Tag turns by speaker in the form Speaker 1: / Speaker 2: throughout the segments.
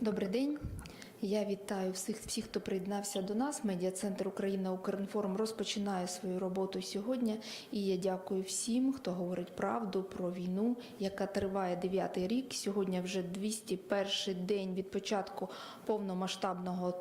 Speaker 1: Добрий день. Я вітаю всіх, всіх, хто приєднався до нас. Медіа-центр Україна Укрінформ розпочинає свою роботу сьогодні. І я дякую всім, хто говорить правду про війну, яка триває дев'ятий рік. Сьогодні вже 201 день від початку повномасштабного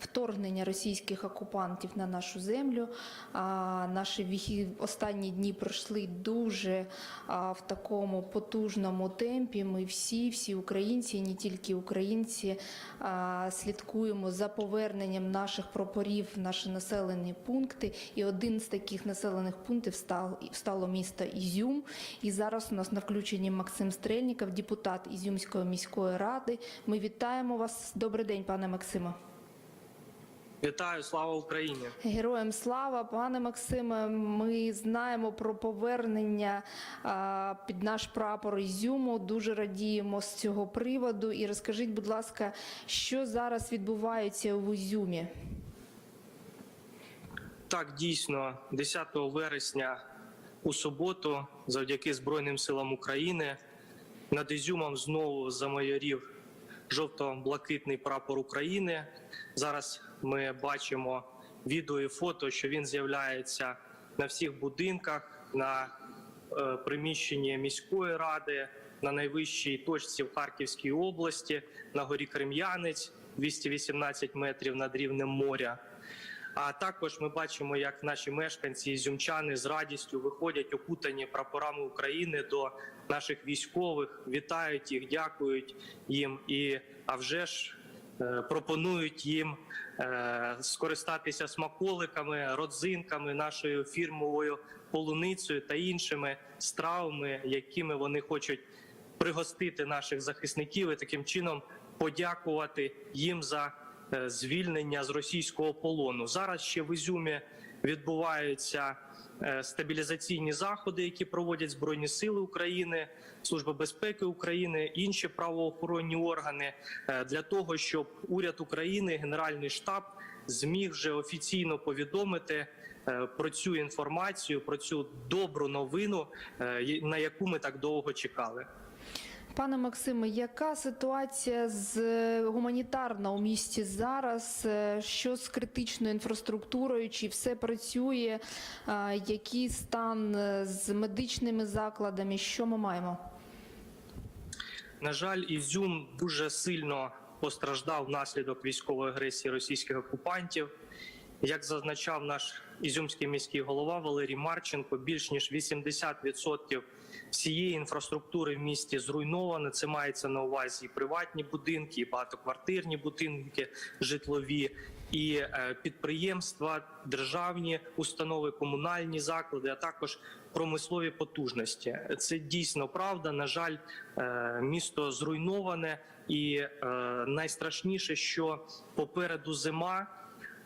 Speaker 1: вторгнення російських окупантів на нашу землю. А наші останні дні пройшли дуже в такому потужному темпі. Ми всі, всі українці, не тільки українці, а, слідкуємо за поверненням наших прапорів в наші населені пункти. І один з таких населених пунктів став стало місто Ізюм. І зараз у нас на включенні Максим Стрельніков, депутат Ізюмської міської ради. Ми вітаємо вас. Добрий день, пане Максиме.
Speaker 2: Вітаю, слава Україні!
Speaker 1: Героям слава, пане Максиме. Ми знаємо про повернення під наш прапор Ізюму. Дуже радіємо з цього приводу. І розкажіть, будь ласка, що зараз відбувається в Ізюмі?
Speaker 2: Так, дійсно, 10 вересня у суботу, завдяки Збройним силам України, над Ізюмом знову замайорів жовто-блакитний прапор України. Зараз ми бачимо відео і фото, що він з'являється на всіх будинках, на е, приміщенні міської ради, на найвищій точці в Харківській області, на горі Крем'янець, 218 метрів над рівнем моря. А також ми бачимо, як наші мешканці зюмчани з радістю виходять окутані прапорами України до наших військових, вітають їх, дякують їм. І а вже ж е, пропонують їм е, скористатися смаколиками, родзинками, нашою фірмовою полуницею та іншими стравами, якими вони хочуть пригостити наших захисників і таким чином подякувати їм за звільнення з російського полону. Зараз ще в Ізюмі відбуваються е, стабілізаційні заходи, які проводять Збройні Сили України, Служба безпеки України, інші правоохоронні органи е, для того, щоб уряд України, Генеральний штаб зміг вже офіційно повідомити е, про цю інформацію, про цю добру новину, е, на яку ми так довго чекали.
Speaker 1: Пане Максиме, яка ситуація з е, гуманітарна у місті зараз? Е, Що з критичною інфраструктурою? Чи все працює? Який стан е, з медичними закладами? Що ми маємо?
Speaker 2: На жаль, Ізюм дуже сильно постраждав внаслідок військової агресії російських окупантів. Як зазначав наш ізюмський міський голова Валерій Марченко, більш ніж 80% всієї інфраструктури в місті зруйновано. Це мається на увазі і приватні будинки, і багатоквартирні будинки, житлові, і е, підприємства, державні установи, комунальні заклади, а також промислові потужності. Це дійсно правда. На жаль, е, місто зруйноване, і е, найстрашніше, що попереду зима.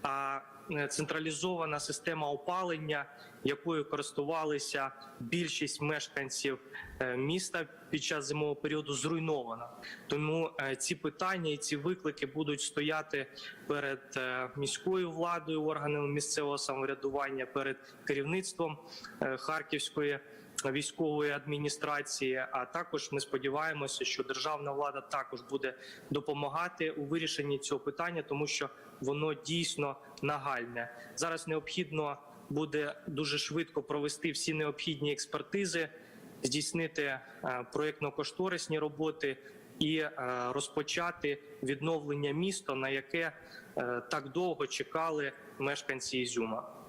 Speaker 2: А централізована система опалення, якою користувалися більшість мешканців е, міста під час зимового періоду, зруйнована. Тому е, ці питання і ці виклики будуть стояти перед е, міською владою, органами місцевого самоврядування, перед керівництвом е, Харківської військової адміністрації. А також ми сподіваємося, що державна влада також буде допомагати у вирішенні цього питання, тому що воно дійсно нагальне. Зараз необхідно буде дуже швидко провести всі необхідні експертизи, здійснити е, проєктно-кошторисні роботи. І е, розпочати відновлення міста, на яке е, так довго чекали мешканці Ізюма.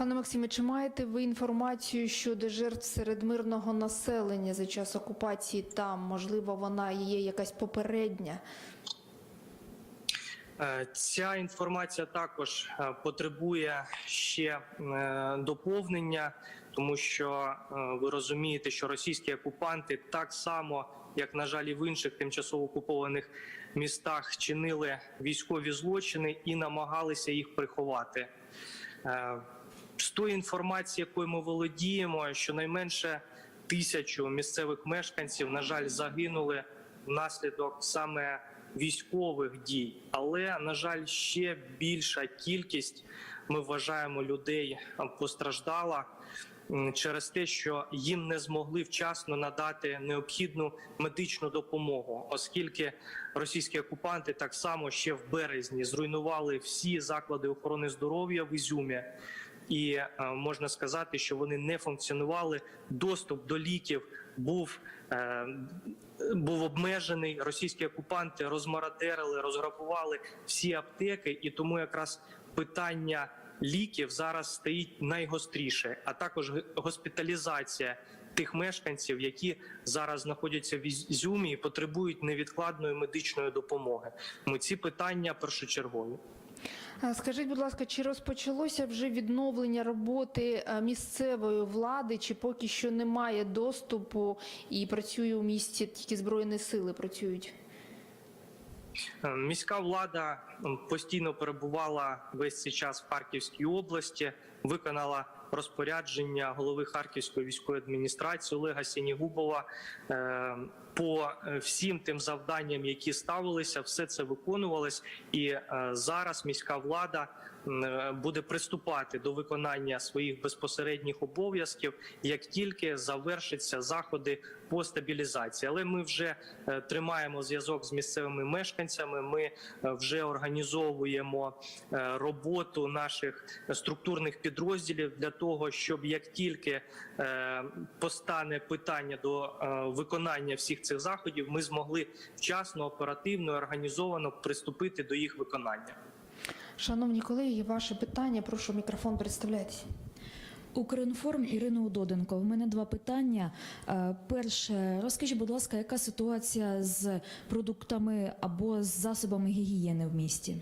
Speaker 1: Пане Максиме, чи маєте ви інформацію щодо жертв серед мирного населення за час окупації там? Можливо, вона є якась попередня?
Speaker 2: Е, Ця інформація також е, потребує ще е, доповнення, тому що ви розумієте, що російські окупанти так само, як на жаль, і в інших тимчасово окупованих містах, чинили військові злочини і намагалися їх приховати. З тої інформації, якою ми володіємо, щонайменше тисячу місцевих мешканців, на жаль, загинули внаслідок саме військових дій. Але на жаль, ще більша кількість ми вважаємо людей постраждала. через те, що їм не змогли вчасно надати необхідну медичну допомогу, оскільки російські окупанти так само ще в березні зруйнували всі заклади охорони здоров'я в Ізюмі. І е, можна сказати, що вони не функціонували. Доступ до ліків був, е, був обмежений. Російські окупанти розмаратерили, розграбували всі аптеки, і тому якраз питання ліків зараз стоїть найгостріше, а також госпіталізація тих мешканців, які зараз знаходяться в Ізюмі і потребують невідкладної медичної допомоги. Ми ці питання першочергові.
Speaker 1: Скажіть, будь ласка, чи розпочалося вже відновлення роботи е, місцевої влади, чи поки що немає доступу і працює у місті тільки збройні сили працюють?
Speaker 2: Е, Міська влада постійно перебувала весь цей час в Харківській області, виконала розпорядження голови Харківської військової адміністрації Олега Сінігубова е, по е, всім тим завданням, які ставилися, все це виконувалось. І е, зараз міська влада е, буде приступати до виконання своїх безпосередніх обов'язків, як тільки завершаться заходи по стабілізації. Але ми вже тримаємо зв'язок з місцевими мешканцями. Ми вже організовуємо роботу наших структурних підрозділів для того, щоб як тільки постане питання до виконання всіх цих заходів, ми змогли вчасно, оперативно, організовано приступити до їх виконання.
Speaker 1: Шановні колеги, ваше питання. Прошу мікрофон представляйтесь.
Speaker 3: Укрінформ Ірина Удоденко. В мене два питання. Е, Перше, розкажіть, будь ласка, яка ситуація з продуктами або з засобами гігієни в місті?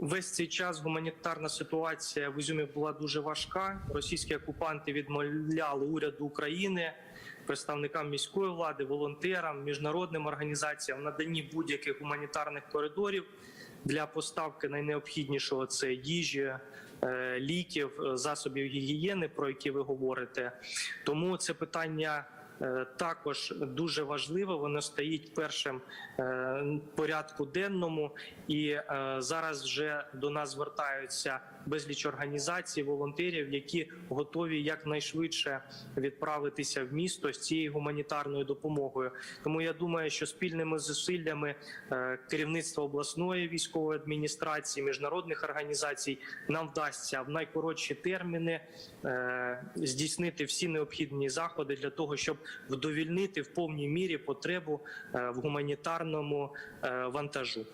Speaker 2: Весь цей час гуманітарна ситуація в Ізюмі була дуже важка. Російські окупанти відмовляли уряду України, представникам міської влади, волонтерам, міжнародним організаціям в наданні будь-яких гуманітарних коридорів для поставки найнеобхіднішого це їжі, е, ліків, е, засобів гігієни, про які ви говорите. Тому це питання. е, Також дуже важливе, воно стоїть першим порядку денному, і зараз вже до нас звертаються безліч організацій, волонтерів, які готові якнайшвидше відправитися в місто з цією гуманітарною допомогою. Тому я думаю, що спільними зусиллями е, керівництва обласної військової адміністрації, міжнародних організацій нам вдасться в найкоротші терміни е, здійснити всі необхідні заходи для того, щоб вдовільнити в повній мірі потребу е, в гуманітарному вантажу.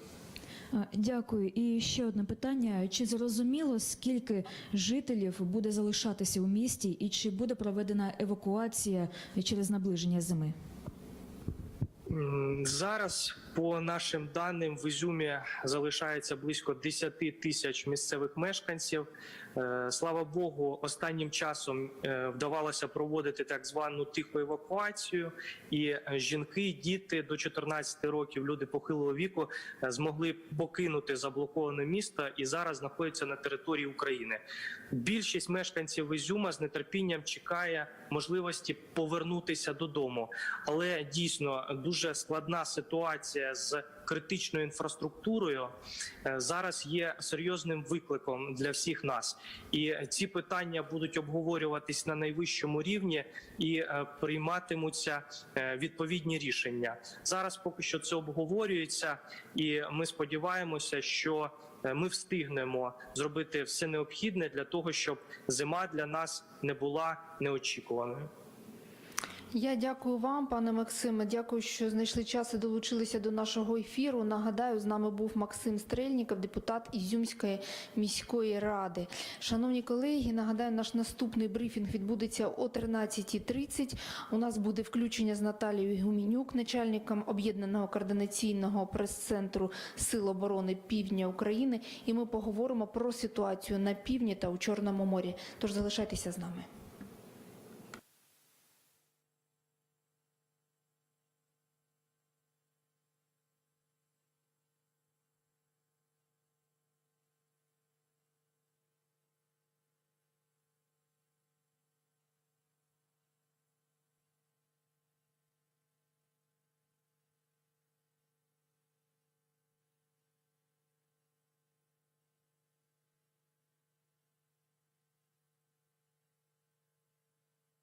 Speaker 3: Дякую. І ще одне питання: чи зрозуміло, скільки жителів буде залишатися у місті, і чи буде проведена евакуація через наближення зими?
Speaker 2: Зараз, по нашим даним, в Ізюмі залишається близько 10 тисяч місцевих мешканців. Е, Слава Богу, останнім часом е, вдавалося проводити так звану тиху евакуацію, і жінки, діти до 14 років, люди похилого віку е, змогли покинути заблоковане місто і зараз знаходяться на території України. Більшість мешканців Ізюма з нетерпінням чекає можливості повернутися додому, але дійсно дуже складна ситуація з критичною інфраструктурою е, зараз є серйозним викликом для всіх нас, і ці питання будуть обговорюватись на найвищому рівні і е, прийматимуться е, відповідні рішення. Зараз поки що це обговорюється, і ми сподіваємося, що ми встигнемо зробити все необхідне для того, щоб зима для нас не була неочікуваною.
Speaker 1: Я дякую вам, пане Максиме. Дякую, що знайшли час і долучилися до нашого ефіру. Нагадаю, з нами був Максим Стрельніков, депутат Ізюмської міської ради. Шановні колеги, нагадаю, наш наступний брифінг відбудеться о 13.30. У нас буде включення з Наталією Гуменюк, начальником об'єднаного координаційного прес-центру Сил оборони Півдня України. І ми поговоримо про ситуацію на півдні та у Чорному морі. Тож залишайтеся з нами.